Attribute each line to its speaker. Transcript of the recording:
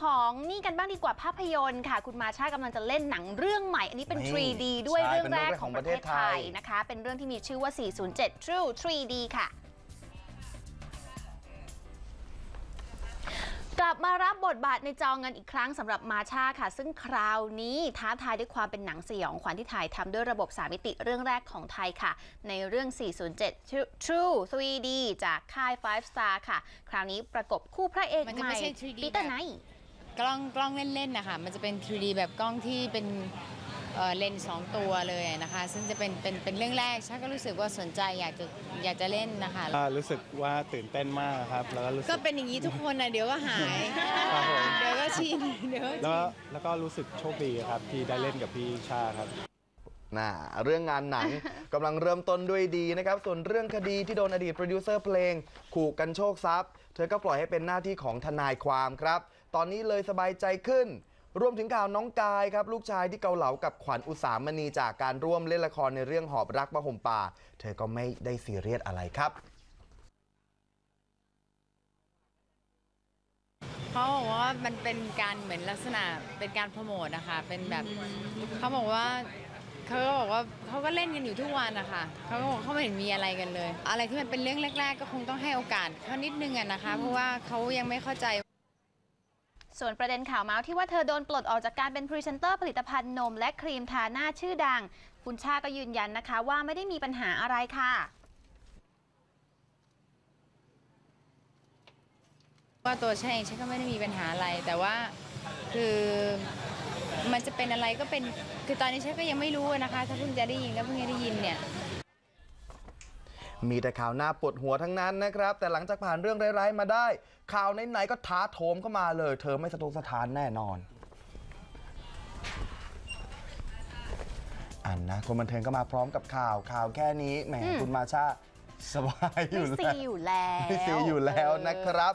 Speaker 1: ของนี่กันบ้างดีกว่าภาพยนตร์ค่ะ คุณมาชากำลังจะเล่นหนังเรื่องใหม่ อันนี้เป็น
Speaker 2: นี่
Speaker 1: 3D ด้วย
Speaker 2: ใช่
Speaker 1: เรื่องแรก
Speaker 2: เป็นเรื่องแรก
Speaker 1: ของ
Speaker 2: ของ
Speaker 1: ป
Speaker 2: ประระ
Speaker 1: เท
Speaker 2: เท
Speaker 1: ศ
Speaker 2: ศ
Speaker 1: ไท
Speaker 2: ไท
Speaker 1: ย
Speaker 2: ย
Speaker 1: นะคะ เป็นเรื่องที่มีชื่อว่า 407 True 3D ค่ะกลับมารับบทบาทในจอเงินอีกครั้งสำหรับมาชาค่ะ ซึ่งคราวนี้ท้าทายด้วยความเป็นหนังสยองขวัญที่ถ่ายทำด้วยระบบ3มิติเรื่องแรกของไทยค่ะ ในเรื่อง 407 True 3D จากค่าย Five Star ค่ะ คราวนี้ประกบคู่พระเอก
Speaker 3: มันจะ
Speaker 1: ให
Speaker 3: ไม่
Speaker 1: ม่
Speaker 3: ใช่ 3D
Speaker 1: ปีเตอร์
Speaker 3: แบบ
Speaker 1: ไนท์
Speaker 3: กล้องกล้องเล่นๆนะคะมันจะเป็น 3D แบบกล้องที่เป็นเอ่อเลนส์สองตัวเลยนะคะ ซึ่งจะเป็นเป็นเป็นเรื่องแรกชาก็รู้สึกว่าสนใจอยากจะอยากจะเล่นนะคะ
Speaker 4: อ่ารู้สึกว่าตื่นเต้นมากครับแล้วก็รู้สึ
Speaker 3: ก็
Speaker 4: ก
Speaker 3: เป็นอย่างนี้ทุกคนนะเดี๋ยวก็หาย
Speaker 4: ครับผม
Speaker 3: เดี๋ยวก็ชินเดี๋ยวก็
Speaker 4: แล้ว
Speaker 3: ชิ
Speaker 4: ก็
Speaker 3: น
Speaker 4: แล้วก็รู้สึกโชคดีครับที่ได้เล่นกับพี่ชาครับ
Speaker 2: น่ะเรื่องงานหนังกำลังเริ่มต้นด้วยดีนะครับ ส่วนเรื่องคดีที่โดนอดีตโปรดิวเซอร์เพลง ขู่กันโชคทรัพย์ เธอก็ปล่อยให้เป็นหน้าที่ของทนายความครับ ตอนนี้เลยสบายใจขึ้น รวมถึงข่าวน้องกายครับ ลูกชายที่เกาเหลากับขวัญอุสามณีจากการร่วมเล่นละครในเรื่องหอบรักมาห่มป่า เธอก็ไม่ได้ซีเรียสอะไรครับ
Speaker 3: เขาบอกว่ามันเป็นการเหมือนลักษณะเป็นการโปรโมทนะคะเป็นแบบเขาบอกว่า เขาก็บอกว่าเขาก็เล่นกันอยู่ทุกวันนะคะเขาก็บอกเขาไม่เห็นมีอะไรกันเลย อะไรที่มันเป็นเรื่องแรก ๆ ก็คงต้องให้โอกาสเขานิดนึงอะนะคะ เพราะว่าเขายังไม่เข้าใจ
Speaker 1: ส่วนประเด็นข่าวเมาส์ที่ว่าเธอโดนปลดออกจากการเป็นพรีเซนเตอร์ผลิตภัณฑ์นม และครีมทาหน้าชื่อดัง คุณชาก็ยืนยันนะคะ ว่าไม่ได้มีปัญหาอะไรค่ะ
Speaker 3: ว่าตัวฉันเองฉันก็ไม่ได้มีปัญหาอะไร แต่ว่าคือ มันจะเป็นอะไรก็เป็นคือตอนนี้ฉันก็ยังไม่รู้นะคะ ถ้าเพิ่งจะได้ยินก็เพิ่งจะได้ยินเนี่ย
Speaker 2: มีแต่ข่าวหน้าปวดหัวทั้งนั้นนะครับ แต่หลังจากผ่านเรื่องร้ายๆมาได้ ข่าวไหนๆก็ท้าโถมเข้ามาเลย เธอไม่สะทกสถานแน่นอนอันนะคนบันเทิงก็มาพร้อมกับข่าวข่าวแค่นี้แหม
Speaker 1: อืม
Speaker 2: คุณมาชาสบายอ
Speaker 1: ไม่
Speaker 2: ยู่
Speaker 1: ซี
Speaker 2: แล้ว
Speaker 1: อยู่แล้ว
Speaker 2: ไม่ซีอยู่แล้วนะครับ